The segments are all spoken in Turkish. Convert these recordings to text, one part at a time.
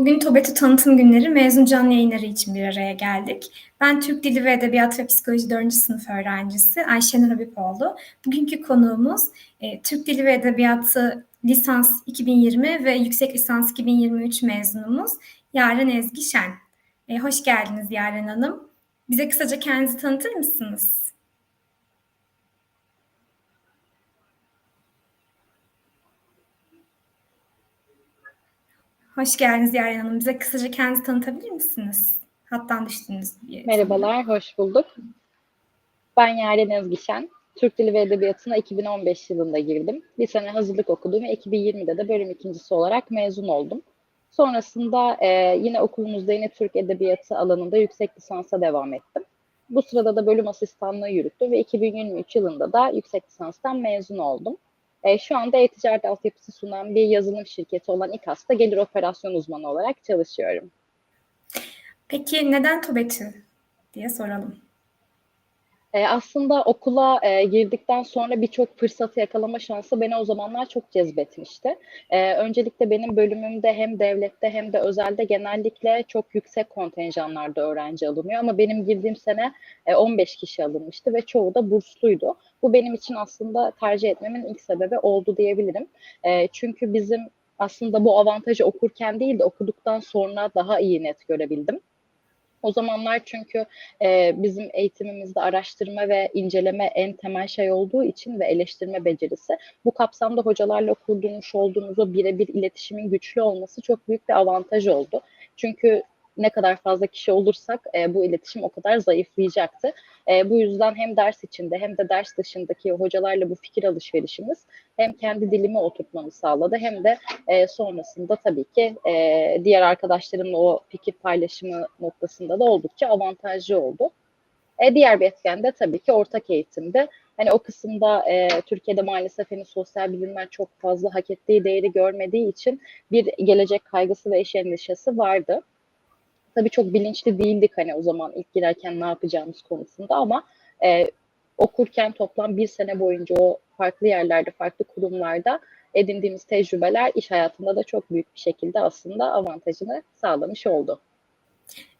Bugün TOBETÜ Tanıtım Günleri mezun canlı yayınları için bir araya geldik. Ben Türk Dili ve Edebiyatı ve Psikoloji 4. sınıf öğrencisi Ayşenur Habipoğlu. Bugünkü konuğumuz e, Türk Dili ve Edebiyatı lisans 2020 ve yüksek lisans 2023 mezunumuz Yaren Ezgi Şen. E, hoş geldiniz Yaren Hanım. Bize kısaca kendinizi tanıtır mısınız? Hoş geldiniz Yaren Hanım. Bize kısaca kendinizi tanıtabilir misiniz? Hattan düştünüz. diye. Merhabalar, hoş bulduk. Ben Yaren Özgişen. Türk Dili ve Edebiyatı'na 2015 yılında girdim. Bir sene hazırlık okudum ve 2020'de de bölüm ikincisi olarak mezun oldum. Sonrasında e, yine okulumuzda yine Türk Edebiyatı alanında yüksek lisansa devam ettim. Bu sırada da bölüm asistanlığı yürüttüm ve 2023 yılında da yüksek lisanstan mezun oldum. E, şu anda e-ticaret altyapısı sunan bir yazılım şirketi olan İKAS'ta gelir operasyon uzmanı olarak çalışıyorum. Peki neden TOBETÜ diye soralım. E, aslında okula e, girdikten sonra birçok fırsatı yakalama şansı beni o zamanlar çok cezbetmişti. E, öncelikle benim bölümümde hem devlette hem de özelde genellikle çok yüksek kontenjanlarda öğrenci alınıyor ama benim girdiğim sene e, 15 kişi alınmıştı ve çoğu da bursluydu. Bu benim için aslında tercih etmemin ilk sebebi oldu diyebilirim. E, çünkü bizim aslında bu avantajı okurken değil de okuduktan sonra daha iyi net görebildim. O zamanlar çünkü e, bizim eğitimimizde araştırma ve inceleme en temel şey olduğu için ve eleştirme becerisi bu kapsamda hocalarla kurduğumuz olduğumuz o birebir iletişimin güçlü olması çok büyük bir avantaj oldu. Çünkü ne kadar fazla kişi olursak e, bu iletişim o kadar zayıflayacaktı. E, bu yüzden hem ders içinde hem de ders dışındaki hocalarla bu fikir alışverişimiz hem kendi dilimi oturtmamı sağladı hem de e, sonrasında tabii ki e, diğer arkadaşlarımla o fikir paylaşımı noktasında da oldukça avantajlı oldu. E, diğer bir etken de tabii ki ortak eğitimde. Hani o kısımda e, Türkiye'de maalesef hani sosyal bilimler çok fazla hak ettiği değeri görmediği için bir gelecek kaygısı ve iş endişesi vardı tabii çok bilinçli değildik hani o zaman ilk girerken ne yapacağımız konusunda ama e, okurken toplam bir sene boyunca o farklı yerlerde, farklı kurumlarda edindiğimiz tecrübeler iş hayatında da çok büyük bir şekilde aslında avantajını sağlamış oldu.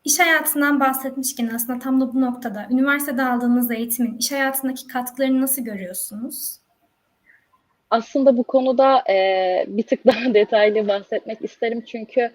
İş hayatından bahsetmişken aslında tam da bu noktada üniversitede aldığınız eğitimin iş hayatındaki katkılarını nasıl görüyorsunuz? Aslında bu konuda e, bir tık daha detaylı bahsetmek isterim çünkü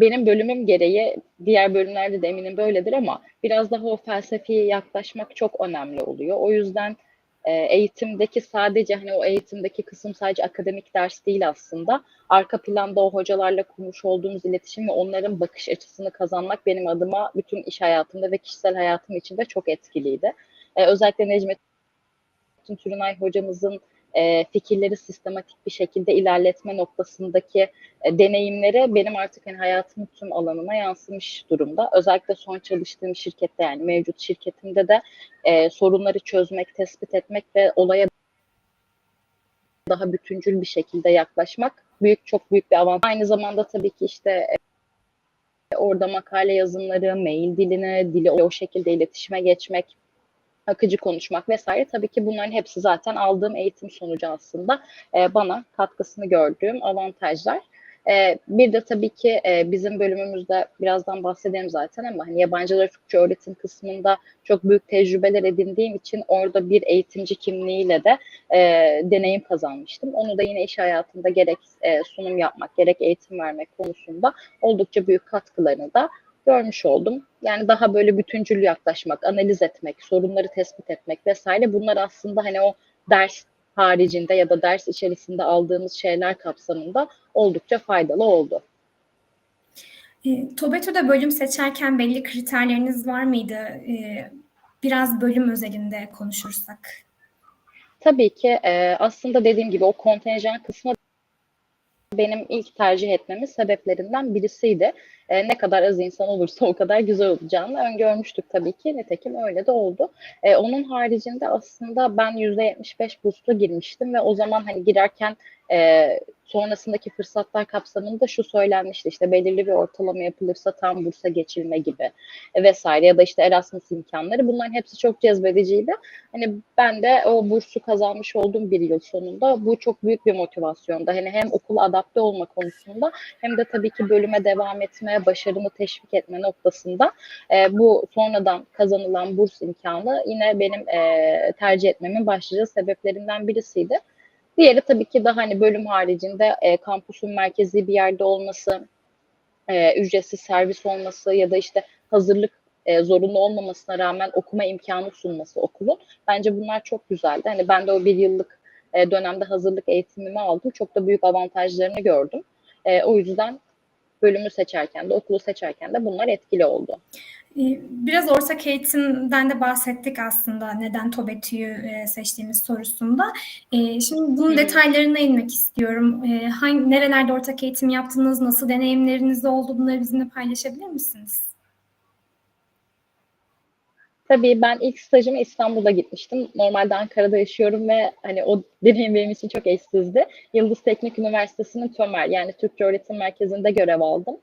benim bölümüm gereği diğer bölümlerde de eminim böyledir ama biraz daha o felsefeye yaklaşmak çok önemli oluyor. O yüzden e, eğitimdeki sadece hani o eğitimdeki kısım sadece akademik ders değil aslında. Arka planda o hocalarla kurmuş olduğumuz iletişim ve onların bakış açısını kazanmak benim adıma bütün iş hayatımda ve kişisel hayatım için de çok etkiliydi. E, özellikle Necmettin Türünay hocamızın e, fikirleri sistematik bir şekilde ilerletme noktasındaki e, deneyimleri benim artık hani hayatımın tüm alanına yansımış durumda. Özellikle son çalıştığım şirkette yani mevcut şirketimde de e, sorunları çözmek, tespit etmek ve olaya daha bütüncül bir şekilde yaklaşmak büyük çok büyük bir avantaj. Aynı zamanda tabii ki işte e, orada makale yazımları, mail diline, dili o şekilde iletişime geçmek, akıcı konuşmak vesaire. Tabii ki bunların hepsi zaten aldığım eğitim sonucu aslında e, bana katkısını gördüğüm avantajlar. E, bir de tabii ki e, bizim bölümümüzde birazdan bahsedeyim zaten ama hani yabancılar Türkçe öğretim kısmında çok büyük tecrübeler edindiğim için orada bir eğitimci kimliğiyle de e, deneyim kazanmıştım. Onu da yine iş hayatında gerek e, sunum yapmak gerek eğitim vermek konusunda oldukça büyük katkılarını da görmüş oldum. Yani daha böyle bütüncül yaklaşmak, analiz etmek, sorunları tespit etmek vesaire bunlar aslında hani o ders haricinde ya da ders içerisinde aldığımız şeyler kapsamında oldukça faydalı oldu. E, TOBETÜ'de bölüm seçerken belli kriterleriniz var mıydı? E, biraz bölüm özelinde konuşursak. Tabii ki e, aslında dediğim gibi o kontenjan kısmı benim ilk tercih etmemin sebeplerinden birisiydi. E, ne kadar az insan olursa o kadar güzel olacağını öngörmüştük tabii ki. Nitekim öyle de oldu. E, onun haricinde aslında ben %75 burslu girmiştim ve o zaman hani girerken e, sonrasındaki fırsatlar kapsamında şu söylenmişti işte belirli bir ortalama yapılırsa tam bursa geçilme gibi e, vesaire ya da işte Erasmus imkanları bunların hepsi çok cezbediciydi. Hani ben de o bursu kazanmış olduğum bir yıl sonunda bu çok büyük bir motivasyonda. Hani hem okula adapte olma konusunda hem de tabii ki bölüme devam etmeye, başarımı teşvik etme noktasında e, bu sonradan kazanılan burs imkanı yine benim e, tercih etmemin başlıca sebeplerinden birisiydi. Diğeri tabii ki daha hani bölüm haricinde e, kampüsün merkezi bir yerde olması, e, ücretsiz servis olması ya da işte hazırlık e, zorunlu olmamasına rağmen okuma imkanı sunması okulun. Bence bunlar çok güzeldi. Hani ben de o bir yıllık e, dönemde hazırlık eğitimimi aldım. Çok da büyük avantajlarını gördüm. E, o yüzden bölümü seçerken de okulu seçerken de bunlar etkili oldu. Ee, Biraz ortak eğitimden de bahsettik aslında neden TOBETÜ'yü e, seçtiğimiz sorusunda. Ee, Şimdi bunun detaylarına inmek istiyorum. Ee, Hangi, nerelerde ortak eğitim yaptınız, nasıl deneyimleriniz oldu bunları bizimle paylaşabilir misiniz? Tabii ben ilk stajıma İstanbul'da gitmiştim. Normalde Ankara'da yaşıyorum ve hani o deneyim benim için çok eşsizdi. Yıldız Teknik Üniversitesi'nin TÖMER yani Türkçe Öğretim Merkezi'nde görev aldım.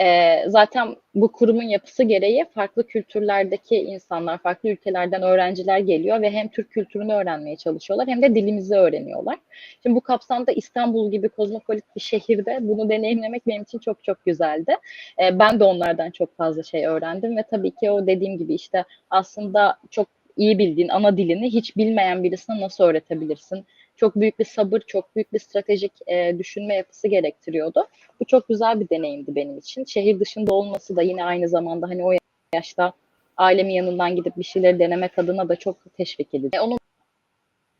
Ee, zaten bu kurumun yapısı gereği farklı kültürlerdeki insanlar, farklı ülkelerden öğrenciler geliyor ve hem Türk kültürünü öğrenmeye çalışıyorlar hem de dilimizi öğreniyorlar. Şimdi bu kapsamda İstanbul gibi kozmopolit bir şehirde bunu deneyimlemek benim için çok çok güzeldi. Ee, ben de onlardan çok fazla şey öğrendim ve tabii ki o dediğim gibi işte aslında çok iyi bildiğin ana dilini hiç bilmeyen birisine nasıl öğretebilirsin? Çok büyük bir sabır, çok büyük bir stratejik e, düşünme yapısı gerektiriyordu. Bu çok güzel bir deneyimdi benim için. Şehir dışında olması da yine aynı zamanda hani o yaşta ailemin yanından gidip bir şeyleri denemek adına da çok teşvik edici. Onun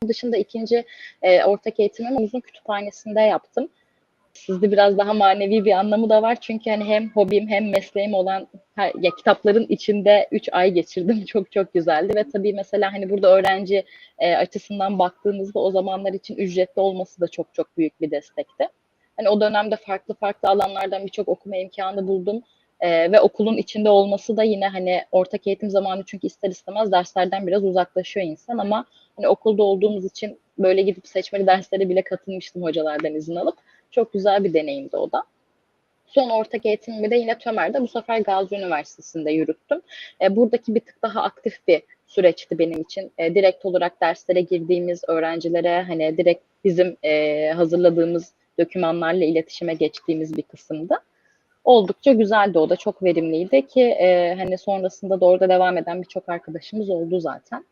dışında ikinci e, ortak eğitimimi uzun kütüphanesinde yaptım. Sizde biraz daha manevi bir anlamı da var. Çünkü hani hem hobim hem mesleğim olan ya kitapların içinde 3 ay geçirdim. Çok çok güzeldi ve tabii mesela hani burada öğrenci e, açısından baktığınızda o zamanlar için ücretli olması da çok çok büyük bir destekti. Hani o dönemde farklı farklı alanlardan birçok okuma imkanı buldum. E, ve okulun içinde olması da yine hani ortak eğitim zamanı çünkü ister istemez derslerden biraz uzaklaşıyor insan ama hani okulda olduğumuz için böyle gidip seçmeli derslere bile katılmıştım hocalardan izin alıp. Çok güzel bir deneyimdi o da. Son ortak eğitimimi de yine Tömer'de bu sefer Gazi Üniversitesi'nde yürüttüm. E, buradaki bir tık daha aktif bir süreçti benim için. E, direkt olarak derslere girdiğimiz öğrencilere hani direkt bizim e, hazırladığımız dokümanlarla iletişime geçtiğimiz bir kısımdı. Oldukça güzeldi o da çok verimliydi ki e, hani sonrasında da orada devam eden birçok arkadaşımız oldu zaten.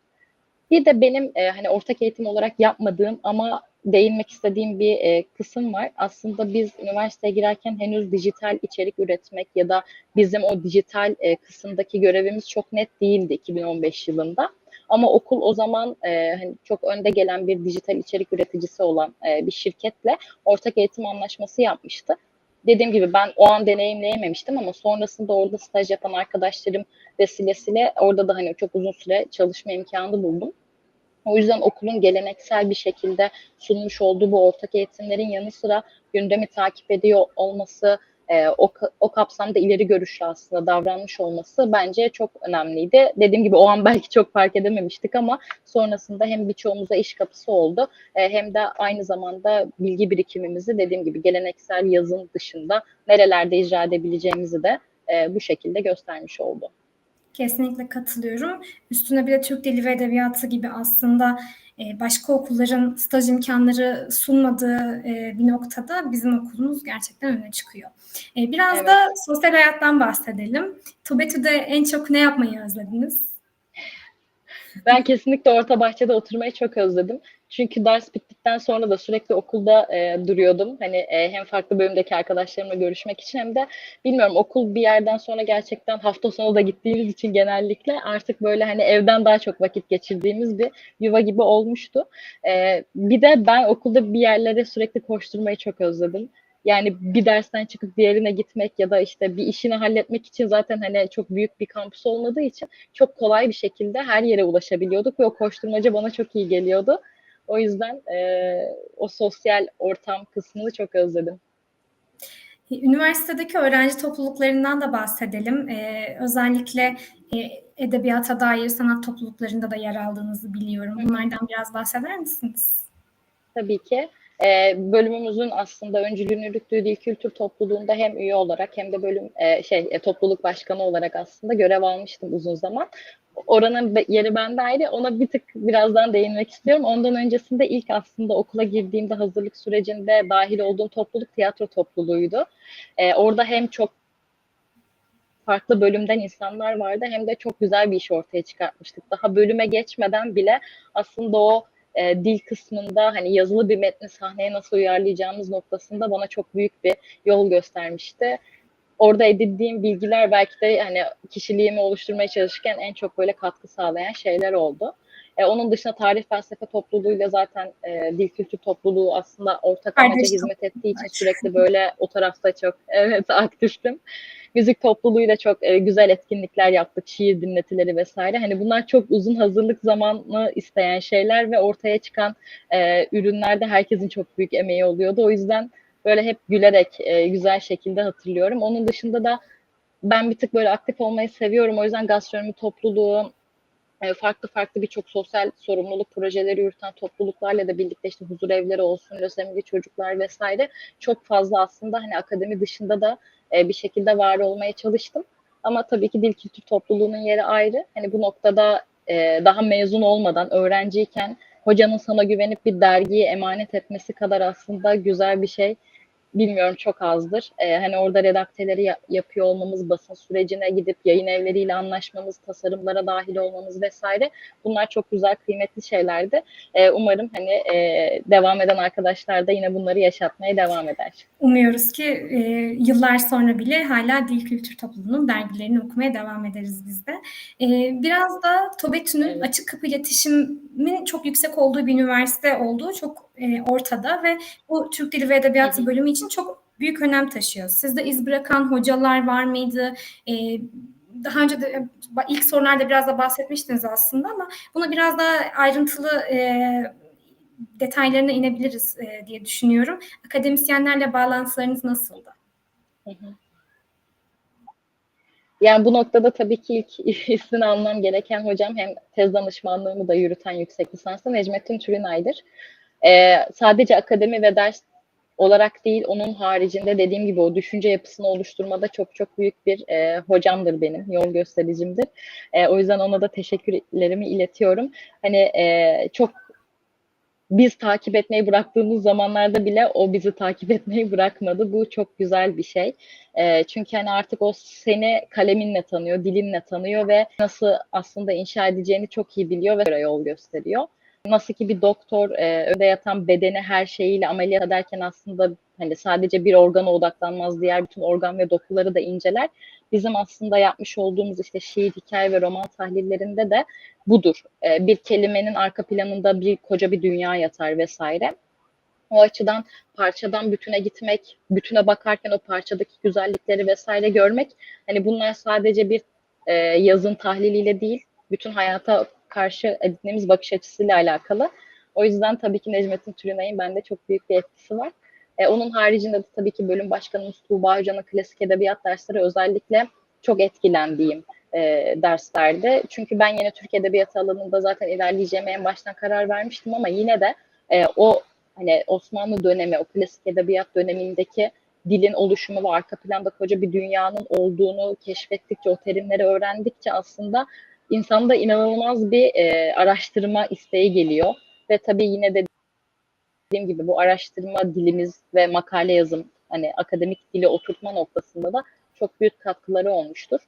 Bir de benim e, hani ortak eğitim olarak yapmadığım ama değinmek istediğim bir e, kısım var. Aslında biz üniversiteye girerken henüz dijital içerik üretmek ya da bizim o dijital e, kısımdaki görevimiz çok net değildi 2015 yılında. Ama okul o zaman e, hani çok önde gelen bir dijital içerik üreticisi olan e, bir şirketle ortak eğitim anlaşması yapmıştı. Dediğim gibi ben o an deneyimleyememiştim ama sonrasında orada staj yapan arkadaşlarım vesilesiyle orada da hani çok uzun süre çalışma imkanı buldum. O yüzden okulun geleneksel bir şekilde sunmuş olduğu bu ortak eğitimlerin yanı sıra gündemi takip ediyor olması, e, o, o kapsamda ileri görüşlü aslında davranmış olması bence çok önemliydi. Dediğim gibi o an belki çok fark edememiştik ama sonrasında hem birçoğumuza iş kapısı oldu e, hem de aynı zamanda bilgi birikimimizi dediğim gibi geleneksel yazın dışında nerelerde icra edebileceğimizi de e, bu şekilde göstermiş oldu. Kesinlikle katılıyorum. Üstüne bir de Türk Dili ve Edebiyatı gibi aslında e, başka okulların staj imkanları sunmadığı e, bir noktada bizim okulumuz gerçekten öne çıkıyor. E, biraz Evet. da sosyal hayattan bahsedelim. TÜBETÜ'de en çok ne yapmayı özlediniz? Ben kesinlikle orta bahçede oturmayı çok özledim. Çünkü ders bittikten sonra da sürekli okulda e, duruyordum. Hani e, hem farklı bölümdeki arkadaşlarımla görüşmek için hem de bilmiyorum okul bir yerden sonra gerçekten hafta sonu da gittiğimiz için genellikle artık böyle hani evden daha çok vakit geçirdiğimiz bir yuva gibi olmuştu. E, bir de ben okulda bir yerlere sürekli koşturmayı çok özledim. Yani bir dersten çıkıp diğerine gitmek ya da işte bir işini halletmek için zaten hani çok büyük bir kampüs olmadığı için çok kolay bir şekilde her yere ulaşabiliyorduk ve o koşturmaca bana çok iyi geliyordu. O yüzden e, o sosyal ortam kısmını çok özledim. Üniversitedeki öğrenci topluluklarından da bahsedelim. E, özellikle e, edebiyata dair sanat topluluklarında da yer aldığınızı biliyorum. Bunlardan biraz bahseder misiniz? Tabii ki. E, bölümümüzün aslında öncülüğünü yürüttüğü dil kültür topluluğunda hem üye olarak hem de bölüm e, şey e, topluluk başkanı olarak aslında görev almıştım uzun zaman. Oranın yeri bende ayrı. Ona bir tık birazdan değinmek istiyorum. Ondan öncesinde ilk aslında okula girdiğimde hazırlık sürecinde dahil olduğum topluluk tiyatro topluluğuydu. E, orada hem çok farklı bölümden insanlar vardı hem de çok güzel bir iş ortaya çıkartmıştık. Daha bölüme geçmeden bile aslında o e, dil kısmında hani yazılı bir metni sahneye nasıl uyarlayacağımız noktasında bana çok büyük bir yol göstermişti. Orada edindiğim bilgiler belki de hani kişiliğimi oluşturmaya çalışırken en çok böyle katkı sağlayan şeyler oldu. E, onun dışında tarih felsefe topluluğuyla zaten e, dil kültür topluluğu aslında ortak amaca hizmet ettiği için sürekli böyle o tarafta çok evet aktiftim müzik topluluğuyla çok e, güzel etkinlikler yaptık, şiir dinletileri vesaire. Hani bunlar çok uzun hazırlık zamanı isteyen şeyler ve ortaya çıkan e, ürünlerde herkesin çok büyük emeği oluyordu. O yüzden böyle hep gülerek e, güzel şekilde hatırlıyorum. Onun dışında da ben bir tık böyle aktif olmayı seviyorum. O yüzden gastronomi topluluğu, farklı farklı birçok sosyal sorumluluk projeleri yürüten topluluklarla da birlikte işte huzur evleri olsun, lösemili çocuklar vesaire çok fazla aslında hani akademi dışında da e, bir şekilde var olmaya çalıştım. Ama tabii ki dil kültür topluluğunun yeri ayrı. Hani bu noktada e, daha mezun olmadan öğrenciyken hocanın sana güvenip bir dergiyi emanet etmesi kadar aslında güzel bir şey bilmiyorum çok azdır. Ee, hani orada redakteleri ya- yapıyor olmamız, basın sürecine gidip yayın evleriyle anlaşmamız, tasarımlara dahil olmamız vesaire bunlar çok güzel, kıymetli şeylerdi. Ee, umarım hani e, devam eden arkadaşlar da yine bunları yaşatmaya devam eder. Umuyoruz ki e, yıllar sonra bile hala dil kültür topluluğunun dergilerini okumaya devam ederiz biz de. E, biraz da TOBETÜ'nün Evet. açık kapı iletişimin çok yüksek olduğu bir üniversite olduğu çok e, ortada ve bu Türk Dili ve Edebiyatı hı. bölümü için çok büyük önem taşıyor. Sizde iz bırakan hocalar var mıydı? E, daha önce de ilk sorularda biraz da bahsetmiştiniz aslında ama buna biraz daha ayrıntılı e, detaylarına inebiliriz e, diye düşünüyorum. Akademisyenlerle bağlantılarınız nasıldı? Hı hı. Yani bu noktada tabii ki ilk ismini almam gereken hocam hem tez danışmanlığımı da yürüten yüksek lisanslı Necmettin Türünay'dır. Ee, sadece akademi ve ders olarak değil, onun haricinde dediğim gibi o düşünce yapısını oluşturmada çok çok büyük bir e, hocamdır benim, yol göstericimdir. E, o yüzden ona da teşekkürlerimi iletiyorum. Hani e, çok biz takip etmeyi bıraktığımız zamanlarda bile o bizi takip etmeyi bırakmadı. Bu çok güzel bir şey. E, çünkü hani artık o seni kaleminle tanıyor, dilinle tanıyor ve nasıl aslında inşa edeceğini çok iyi biliyor ve yol gösteriyor. Nasıl ki bir doktor e, önde yatan bedeni her şeyiyle ameliyat ederken aslında hani sadece bir organa odaklanmaz, diğer bütün organ ve dokuları da inceler. Bizim aslında yapmış olduğumuz işte şiir, hikaye ve roman tahlillerinde de budur. E, bir kelimenin arka planında bir koca bir dünya yatar vesaire. O açıdan parçadan bütüne gitmek, bütüne bakarken o parçadaki güzellikleri vesaire görmek, hani bunlar sadece bir e, yazın tahliliyle değil, bütün hayata karşı edindiğimiz bakış açısıyla alakalı. O yüzden tabii ki Necmettin Türünay'ın bende çok büyük bir etkisi var. E, onun haricinde de tabii ki bölüm başkanımız Tuğba Hoca'nın klasik edebiyat dersleri özellikle çok etkilendiğim e, derslerde. Çünkü ben yine Türk Edebiyatı alanında zaten ilerleyeceğime en baştan karar vermiştim ama yine de e, o hani Osmanlı dönemi, o klasik edebiyat dönemindeki dilin oluşumu ve arka planda koca bir dünyanın olduğunu keşfettikçe, o terimleri öğrendikçe aslında insanda inanılmaz bir e, araştırma isteği geliyor. Ve tabii yine de dediğim gibi bu araştırma dilimiz ve makale yazım hani akademik dili oturtma noktasında da çok büyük katkıları olmuştur.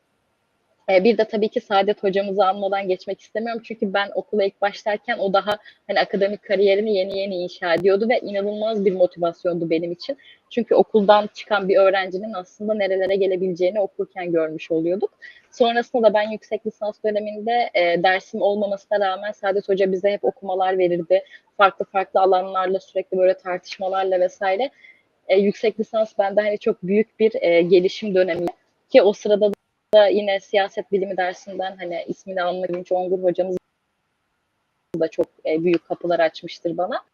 E, bir de tabii ki Saadet hocamızı almadan geçmek istemiyorum. Çünkü ben okula ilk başlarken o daha hani akademik kariyerini yeni yeni inşa ediyordu ve inanılmaz bir motivasyondu benim için. Çünkü okuldan çıkan bir öğrencinin aslında nerelere gelebileceğini okurken görmüş oluyorduk. Sonrasında da ben yüksek lisans döneminde e, dersim olmamasına rağmen Saadet Hoca bize hep okumalar verirdi. Farklı farklı alanlarla sürekli böyle tartışmalarla vesaire. E, yüksek lisans bende hani çok büyük bir e, gelişim dönemi ki o sırada da yine siyaset bilimi dersinden hani ismini almak Ünç Ongur hocamız da çok e, büyük kapılar açmıştır bana.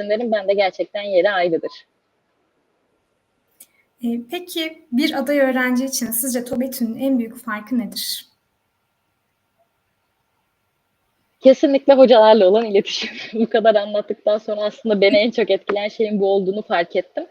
Ürünlerin bende gerçekten yeri ayrıdır. E, peki bir aday öğrenci için sizce TOBETÜ'nün en büyük farkı nedir? Kesinlikle hocalarla olan iletişim. Bu kadar anlattıktan sonra aslında beni en çok etkileyen şeyin bu olduğunu fark ettim.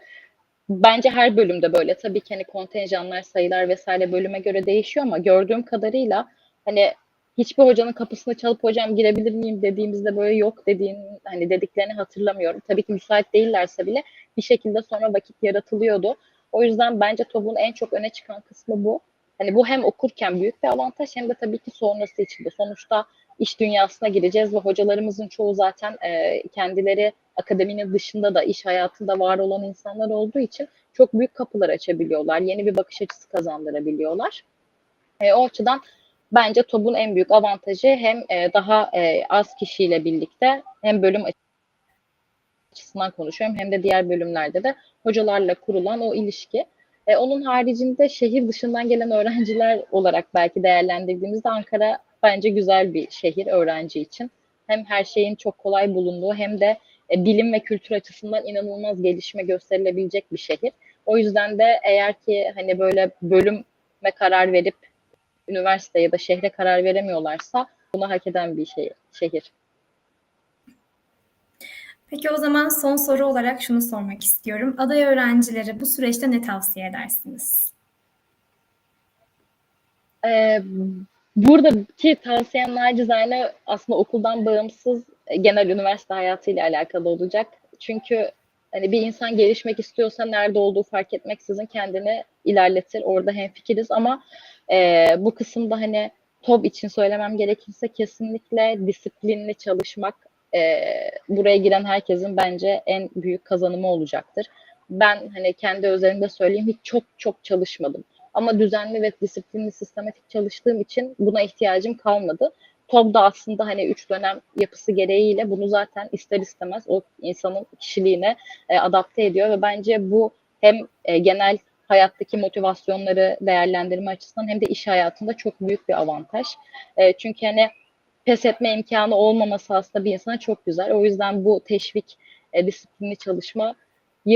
Bence her bölümde böyle. Tabii ki hani kontenjanlar, sayılar vesaire bölüme göre değişiyor ama gördüğüm kadarıyla hani hiçbir hocanın kapısını çalıp hocam girebilir miyim dediğimizde böyle yok dediğin hani dediklerini hatırlamıyorum. Tabii ki müsait değillerse bile bir şekilde sonra vakit yaratılıyordu. O yüzden bence TOB'un en çok öne çıkan kısmı bu. Hani bu hem okurken büyük bir avantaj hem de tabii ki sonrası için de. Sonuçta iş dünyasına gireceğiz ve hocalarımızın çoğu zaten e, kendileri akademinin dışında da iş hayatında var olan insanlar olduğu için çok büyük kapılar açabiliyorlar. Yeni bir bakış açısı kazandırabiliyorlar. E, o açıdan bence TOB'un en büyük avantajı hem e, daha e, az kişiyle birlikte hem bölüm açısından konuşuyorum hem de diğer bölümlerde de hocalarla kurulan o ilişki. E, onun haricinde şehir dışından gelen öğrenciler olarak belki değerlendirdiğimizde Ankara bence güzel bir şehir öğrenci için. Hem her şeyin çok kolay bulunduğu hem de e, bilim ve kültür açısından inanılmaz gelişme gösterilebilecek bir şehir. O yüzden de eğer ki hani böyle bölüme karar verip üniversite ya da şehre karar veremiyorlarsa bunu hak eden bir şey, şehir. Peki o zaman son soru olarak şunu sormak istiyorum. Aday öğrencilere bu süreçte ne tavsiye edersiniz? Ee, buradaki tavsiyem nacizane aslında okuldan bağımsız e, genel üniversite hayatıyla alakalı olacak. Çünkü hani bir insan gelişmek istiyorsa nerede olduğu fark etmeksizin kendini ilerletir. Orada hemfikiriz ama e, bu kısımda hani TOB için söylemem gerekirse kesinlikle disiplinli çalışmak e, buraya giren herkesin bence en büyük kazanımı olacaktır. Ben hani kendi özelimde söyleyeyim hiç çok çok çalışmadım. Ama düzenli ve disiplinli, sistematik çalıştığım için buna ihtiyacım kalmadı. TOB da aslında hani üç dönem yapısı gereğiyle bunu zaten ister istemez o insanın kişiliğine e, adapte ediyor ve bence bu hem e, genel hayattaki motivasyonları değerlendirme açısından hem de iş hayatında çok büyük bir avantaj. E, çünkü hani pes etme imkanı olmaması aslında bir insana çok güzel. O yüzden bu teşvik, e, disiplinli çalışmayı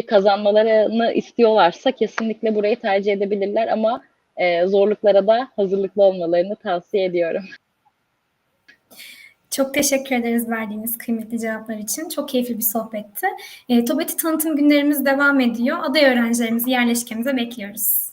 kazanmalarını istiyorlarsa kesinlikle burayı tercih edebilirler ama e, zorluklara da hazırlıklı olmalarını tavsiye ediyorum. Çok teşekkür ederiz verdiğiniz kıymetli cevaplar için. Çok keyifli bir sohbetti. E, TOBET'i tanıtım günlerimiz devam ediyor. Aday öğrencilerimizi yerleşkemize bekliyoruz.